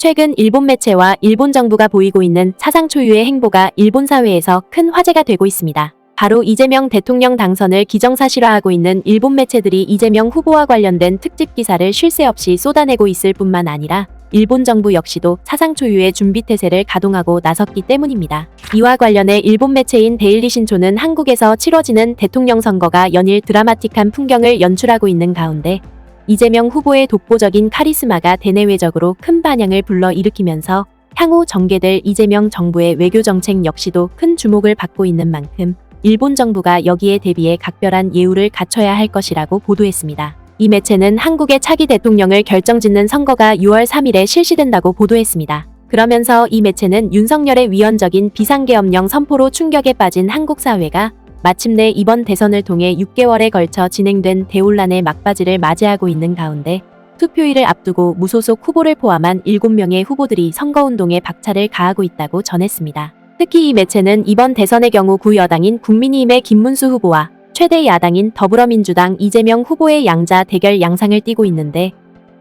최근 일본 매체와 일본 정부가 보이고 있는 사상 초유의 행보가 일본 사회에서 큰 화제가 되고 있습니다. 바로 이재명 대통령 당선을 기정사실화하고 있는 일본 매체들이 이재명 후보와 관련된 특집 기사를 쉴 새 없이 쏟아내고 있을 뿐만 아니라 일본 정부 역시도 사상 초유의 준비 태세를 가동하고 나섰기 때문입니다. 이와 관련해 일본 매체인 데일리 신초는 한국에서 치러지는 대통령 선거가 연일 드라마틱한 풍경을 연출하고 있는 가운데 이재명 후보의 독보적인 카리스마가 대내외적으로 큰 반향을 불러일으키면서 향후 전개될 이재명 정부의 외교 정책 역시도 큰 주목을 받고 있는 만큼 일본 정부가 여기에 대비해 각별한 예우를 갖춰야 할 것이라고 보도했습니다. 이 매체는 한국의 차기 대통령을 결정짓는 선거가 6월 3일에 실시된다고 보도했습니다. 그러면서 이 매체는 윤석열의 위헌적인 비상계엄령 선포로 충격에 빠진 한국 사회가 마침내 이번 대선을 통해 6개월에 걸쳐 진행된 대혼란의 막바지를 맞이하고 있는 가운데 투표일을 앞두고 무소속 후보를 포함한 7명의 후보들이 선거운동에 박차를 가하고 있다고 전했습니다. 특히 이 매체는 이번 대선의 경우 구여당인 국민의힘의 김문수 후보와 최대 야당인 더불어민주당 이재명 후보의 양자 대결 양상을 띠고 있는데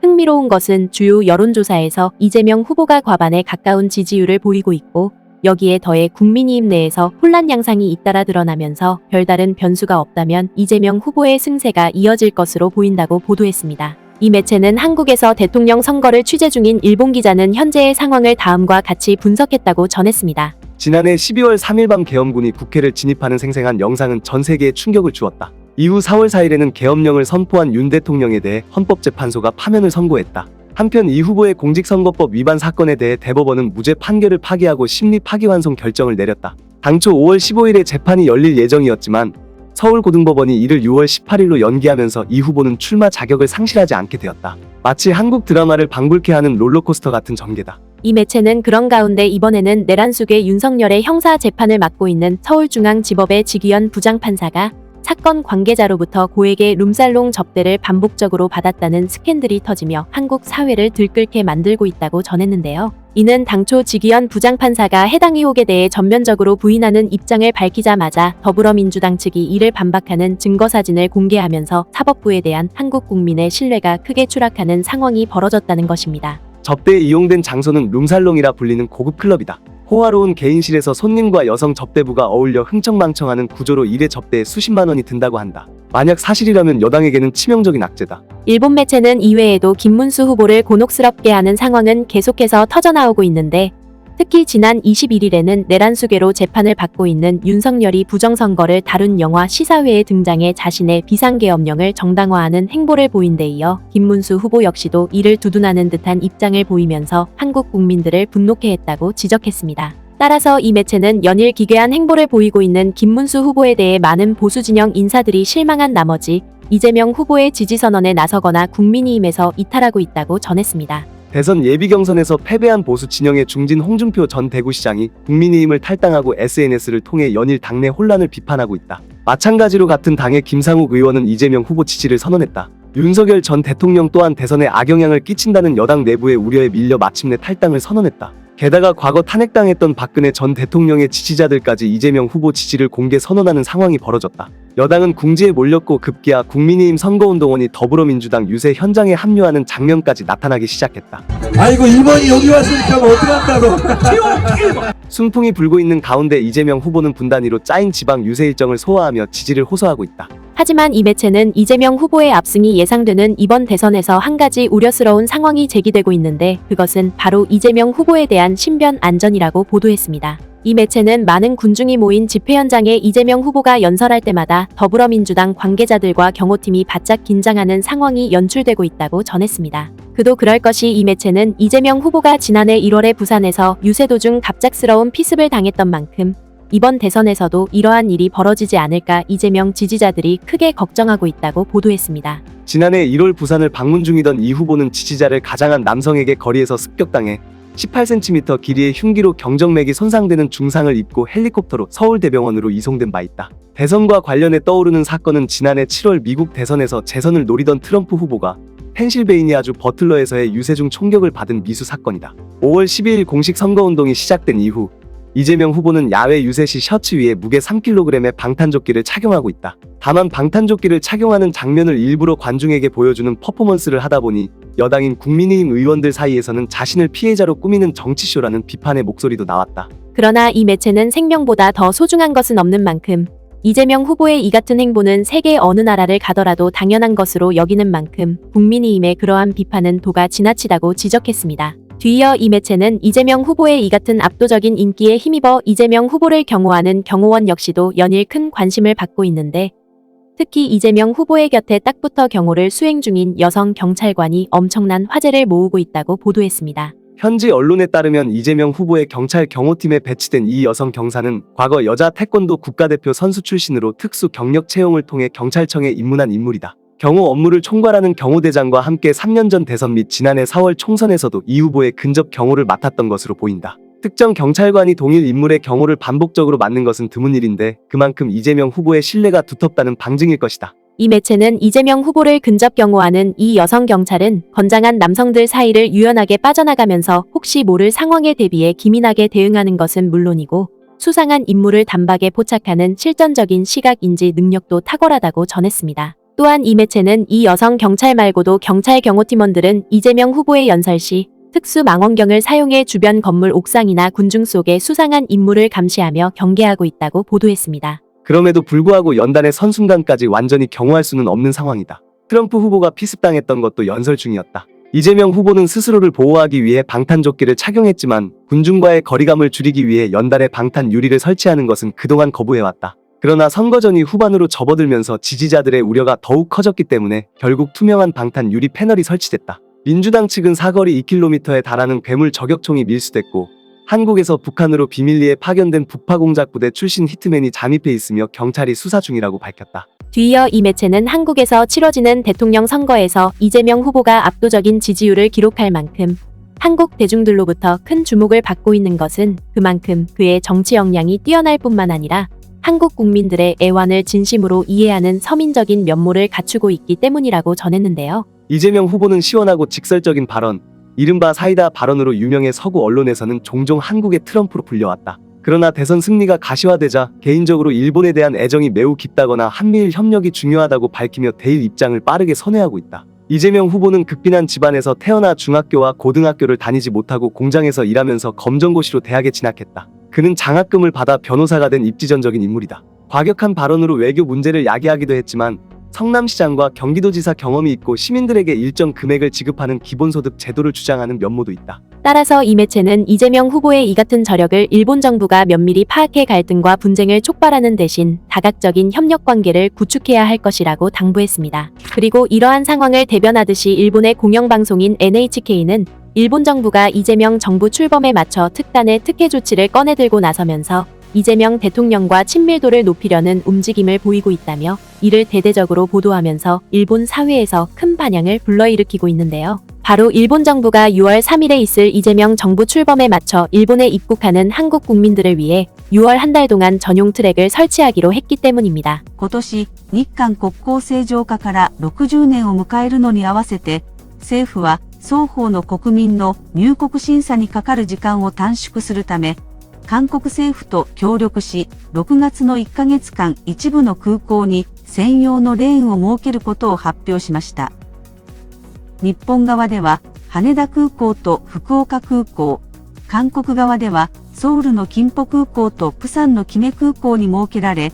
흥미로운 것은 주요 여론조사에서 이재명 후보가 과반에 가까운 지지율을 보이고 있고 여기에 더해 국민의힘 내에서 혼란 양상이 잇따라 드러나면서 별다른 변수가 없다면 이재명 후보의 승세가 이어질 것으로 보인다고 보도했습니다. 이 매체는 한국에서 대통령 선거를 취재 중인 일본 기자는 현재의 상황을 다음과 같이 분석했다고 전했습니다. 지난해 12월 3일 밤 계엄군이 국회를 진입하는 생생한 영상은 전 세계에 충격을 주었다. 이후 4월 4일에는 계엄령을 선포한 윤 대통령에 대해 헌법재판소가 파면을 선고했다. 한편 이 후보의 공직선거법 위반 사건에 대해 대법원은 무죄 판결을 파기하고 심리 파기환송 결정을 내렸다. 당초 5월 15일에 재판이 열릴 예정이었지만 서울고등법원이 이를 6월 18일로 연기하면서 이 후보는 출마 자격을 상실하지 않게 되었다. 마치 한국 드라마를 방불케 하는 롤러코스터 같은 전개다. 이 매체는 그런 가운데 이번에는 내란 속의 윤석열의 형사 재판을 맡고 있는 서울중앙지법의 지기현 부장판사가 사건 관계자로부터 고액의 룸살롱 접대를 반복적으로 받았다는 스캔들이 터지며 한국 사회를 들끓게 만들고 있다고 전했는데요. 이는 당초 지기현 부장판사가 해당 의혹에 대해 전면적으로 부인하는 입장을 밝히자마자 더불어민주당 측이 이를 반박하는 증거 사진을 공개하면서 사법부에 대한 한국 국민의 신뢰가 크게 추락하는 상황이 벌어졌다는 것입니다. 접대에 이용된 장소는 룸살롱이라 불리는 고급 클럽이다. 호화로운 개인실에서 손님과 여성 접대부가 어울려 흥청망청하는 구조로 일회 접대에 수십만 원이 든다고 한다. 만약 사실이라면 여당에게는 치명적인 악재다. 일본 매체는 이외에도 김문수 후보를 곤혹스럽게 하는 상황은 계속해서 터져나오고 있는데 특히 지난 21일에는 내란 수계로 재판을 받고 있는 윤석열이 부정선거를 다룬 영화 시사회에 등장해 자신의 비상계엄령을 정당화하는 행보를 보인 데 이어 김문수 후보 역시도 이를 두둔하는 듯한 입장을 보이면서 한국 국민들을 분노케 했다고 지적했습니다. 따라서 이 매체는 연일 기괴한 행보를 보이고 있는 김문수 후보에 대해 많은 보수 진영 인사들이 실망한 나머지 이재명 후보의 지지 선언에 나서거나 국민의힘에서 이탈하고 있다고 전했습니다. 대선 예비 경선에서 패배한 보수 진영의 중진 홍준표 전 대구시장이 국민의힘을 탈당하고 SNS를 통해 연일 당내 혼란을 비판하고 있다. 마찬가지로 같은 당의 김상욱 의원은 이재명 후보 지지를 선언했다. 윤석열 전 대통령 또한 대선에 악영향을 끼친다는 여당 내부의 우려에 밀려 마침내 탈당을 선언했다. 게다가 과거 탄핵당했던 박근혜 전 대통령의 지지자들까지 이재명 후보 지지를 공개 선언하는 상황이 벌어졌다. 여당은 궁지에 몰렸고 급기야 국민의힘 선거운동원이 더불어민주당 유세 현장에 합류하는 장면까지 나타나기 시작했다. 아이고 1번이 여기 왔으니까 뭐 어떡한다고 순풍이 불고 있는 가운데 이재명 후보는 분단위로 짜인 지방 유세 일정을 소화하며 지지를 호소하고 있다. 하지만 이 매체는 이재명 후보의 압승이 예상되는 이번 대선에서 한 가지 우려스러운 상황이 제기되고 있는데 그것은 바로 이재명 후보에 대한 신변 안전이라고 보도했습니다. 이 매체는 많은 군중이 모인 집회 현장에 이재명 후보가 연설할 때마다 더불어민주당 관계자들과 경호팀이 바짝 긴장하는 상황이 연출되고 있다고 전했습니다. 그도 그럴 것이 이 매체는 이재명 후보가 지난해 1월에 부산에서 유세 도 중 갑작스러운 피습을 당했던 만큼 이번 대선에서도 이러한 일이 벌어지지 않을까 이재명 지지자들이 크게 걱정하고 있다고 보도했습니다. 지난해 1월 부산을 방문 중이던 이 후보는 지지자를 가장한 남성에게 거리에서 습격당해 18cm 길이의 흉기로 경정맥이 손상되는 중상을 입고 헬리콥터로 서울대병원으로 이송된 바 있다. 대선과 관련해 떠오르는 사건은 지난해 7월 미국 대선에서 재선을 노리던 트럼프 후보가 펜실베이니아주 버틀러에서의 유세 중 총격을 받은 미수 사건이다. 5월 12일 공식 선거운동이 시작된 이후 이재명 후보는 야외 유세 시 셔츠 위에 무게 3kg의 방탄조끼를 착용하고 있다. 다만 방탄조끼를 착용하는 장면을 일부러 관중에게 보여주는 퍼포먼스를 하다 보니 여당인 국민의힘 의원들 사이에서는 자신을 피해자로 꾸미는 정치쇼라는 비판의 목소리도 나왔다. 그러나 이 매체는 생명보다 더 소중한 것은 없는 만큼 이재명 후보의 이 같은 행보는 세계 어느 나라를 가더라도 당연한 것으로 여기는 만큼 국민의힘의 그러한 비판은 도가 지나치다고 지적했습니다. 뒤이어 이 매체는 이재명 후보의 이 같은 압도적인 인기에 힘입어 이재명 후보를 경호하는 경호원 역시도 연일 큰 관심을 받고 있는데 특히 이재명 후보의 곁에 딱 붙어 경호를 수행 중인 여성 경찰관이 엄청난 화제를 모으고 있다고 보도했습니다. 현지 언론에 따르면 이재명 후보의 경찰 경호팀에 배치된 이 여성 경사는 과거 여자 태권도 국가대표 선수 출신으로 특수 경력 채용을 통해 경찰청에 입문한 인물이다. 경호 업무를 총괄하는 경호대장과 함께 3년 전 대선 및 지난해 4월 총선에서도 이 후보의 근접 경호를 맡았던 것으로 보인다. 특정 경찰관이 동일 인물의 경호를 반복적으로 맡는 것은 드문 일인데 그만큼 이재명 후보의 신뢰가 두텁다는 방증일 것이다. 이 매체는 이재명 후보를 근접 경호하는 이 여성 경찰은 건장한 남성들 사이를 유연하게 빠져나가면서 혹시 모를 상황에 대비해 기민하게 대응하는 것은 물론이고 수상한 인물을 단박에 포착하는 실전적인 시각 인지 능력도 탁월하다고 전했습니다. 또한 이 매체는 이 여성 경찰 말고도 경찰 경호팀원들은 이재명 후보의 연설 시 특수 망원경을 사용해 주변 건물 옥상이나 군중 속의 수상한 인물을 감시하며 경계하고 있다고 보도했습니다. 그럼에도 불구하고 연단의 선순간까지 완전히 경호할 수는 없는 상황이다. 트럼프 후보가 피습당했던 것도 연설 중이었다. 이재명 후보는 스스로를 보호하기 위해 방탄조끼를 착용했지만 군중과의 거리감을 줄이기 위해 연달에 방탄 유리를 설치하는 것은 그동안 거부해왔다. 그러나 선거 전이 후반으로 접어들면서 지지자들의 우려가 더욱 커졌기 때문에 결국 투명한 방탄 유리 패널이 설치됐다. 민주당 측은 사거리 2km에 달하는 괴물 저격총이 밀수됐고 한국에서 북한으로 비밀리에 파견된 북파공작 부대 출신 히트맨이 잠입해 있으며 경찰이 수사 중이라고 밝혔다. 뒤이어 이 매체는 한국에서 치러지는 대통령 선거에서 이재명 후보가 압도적인 지지율을 기록할 만큼 한국 대중들로부터 큰 주목을 받고 있는 것은 그만큼 그의 정치 역량이 뛰어날 뿐만 아니라 한국 국민들의 애환을 진심으로 이해하는 서민적인 면모를 갖추고 있기 때문이라고 전했는데요. 이재명 후보는 시원하고 직설적인 발언, 이른바 사이다 발언으로 유명해 서구 언론에서는 종종 한국의 트럼프로 불려왔다. 그러나 대선 승리가 가시화되자 개인적으로 일본에 대한 애정이 매우 깊다거나 한미일 협력이 중요하다고 밝히며 대일 입장을 빠르게 선회하고 있다. 이재명 후보는 극빈한 집안에서 태어나 중학교와 고등학교를 다니지 못하고 공장에서 일하면서 검정고시로 대학에 진학했다. 그는 장학금을 받아 변호사가 된 입지전적인 인물이다. 과격한 발언으로 외교 문제를 야기하기도 했지만 성남시장과 경기도지사 경험이 있고 시민들에게 일정 금액을 지급하는 기본소득 제도를 주장하는 면모도 있다. 따라서 이 매체는 이재명 후보의 이 같은 저력을 일본 정부가 면밀히 파악해 갈등과 분쟁을 촉발하는 대신 다각적인 협력 관계를 구축해야 할 것이라고 당부했습니다. 그리고 이러한 상황을 대변하듯이 일본의 공영방송인 NHK는 일본 정부가 이재명 정부 출범에 맞춰 특단의 특혜 조치를 꺼내들고 나서면서 이재명 대통령과 친밀도를 높이려는 움직임을 보이고 있다며 이를 대대적으로 보도하면서 일본 사회에서 큰 반향을 불러일으키고 있는데요. 바로 일본 정부가 6월 3일에 있을 이재명 정부 출범에 맞춰 일본에 입국하는 한국 국민들을 위해 6월 한 달 동안 전용 트랙을 설치하기로 했기 때문입니다. 今年、日韓国交正常化から60年を迎えるのに合わせて、政府は 双方の国民の入国審査にかかる時間を短縮するため、韓国政府と協力し、6月の1ヶ月間一部の空港に専用のレーンを設けることを発表しました。日本側では、羽田空港と福岡空港、韓国側では、ソウルの金浦空港とプサンのキメ空港に設けられ、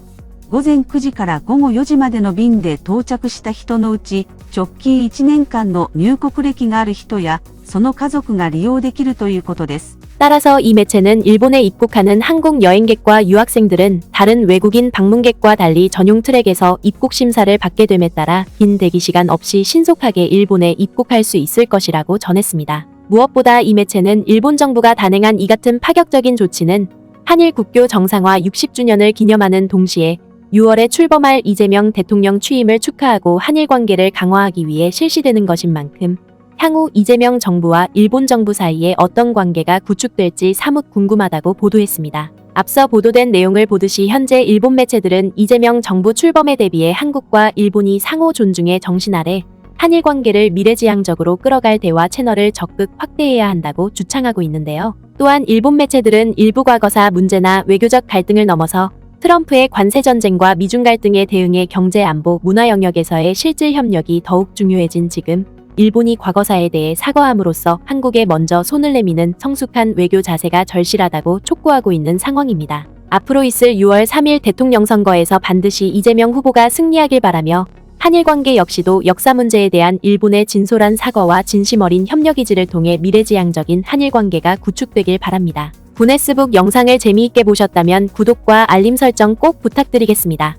午前9時から午後4時までの便で到着した人のうち、直近1年間の入国歴がある人や、その家族が利用できるということです。 따라서 이 매체는 일본에 입국하는 한국 여행객과 유학생들은 다른 외국인 방문객과 달리 전용 트랙에서 입국 심사를 받게 됨에 따라 긴 대기 시간 없이 신속하게 일본에 입국할 수 있을 것이라고 전했습니다. 무엇보다 이 매체는 일본 정부가 단행한 이 같은 파격적인 조치는 한일 국교 정상화 60주년을 기념하는 동시에 6월에 출범할 이재명 대통령 취임을 축하하고 한일 관계를 강화하기 위해 실시되는 것인 만큼 향후 이재명 정부와 일본 정부 사이에 어떤 관계가 구축될지 사뭇 궁금하다고 보도했습니다. 앞서 보도된 내용을 보듯이 현재 일본 매체들은 이재명 정부 출범에 대비해 한국과 일본이 상호 존중의 정신 아래 한일 관계를 미래지향적으로 끌어갈 대화 채널을 적극 확대해야 한다고 주창하고 있는데요. 또한 일본 매체들은 일부 과거사 문제나 외교적 갈등을 넘어서 트럼프의 관세 전쟁과 미중 갈등에 대응해 경제 안보 문화 영역에서의 실질 협력이 더욱 중요해진 지금 일본이 과거사에 대해 사과함으로써 한국에 먼저 손을 내미는 성숙한 외교 자세가 절실하다고 촉구하고 있는 상황입니다. 앞으로 있을 6월 3일 대통령 선거에서 반드시 이재명 후보가 승리하길 바라며 한일 관계 역시도 역사 문제에 대한 일본의 진솔한 사과와 진심 어린 협력 의지를 통해 미래지향적인 한일 관계가 구축되길 바랍니다. 구네스북 영상을 재미있게 보셨다면 구독과 알림 설정 꼭 부탁드리겠습니다.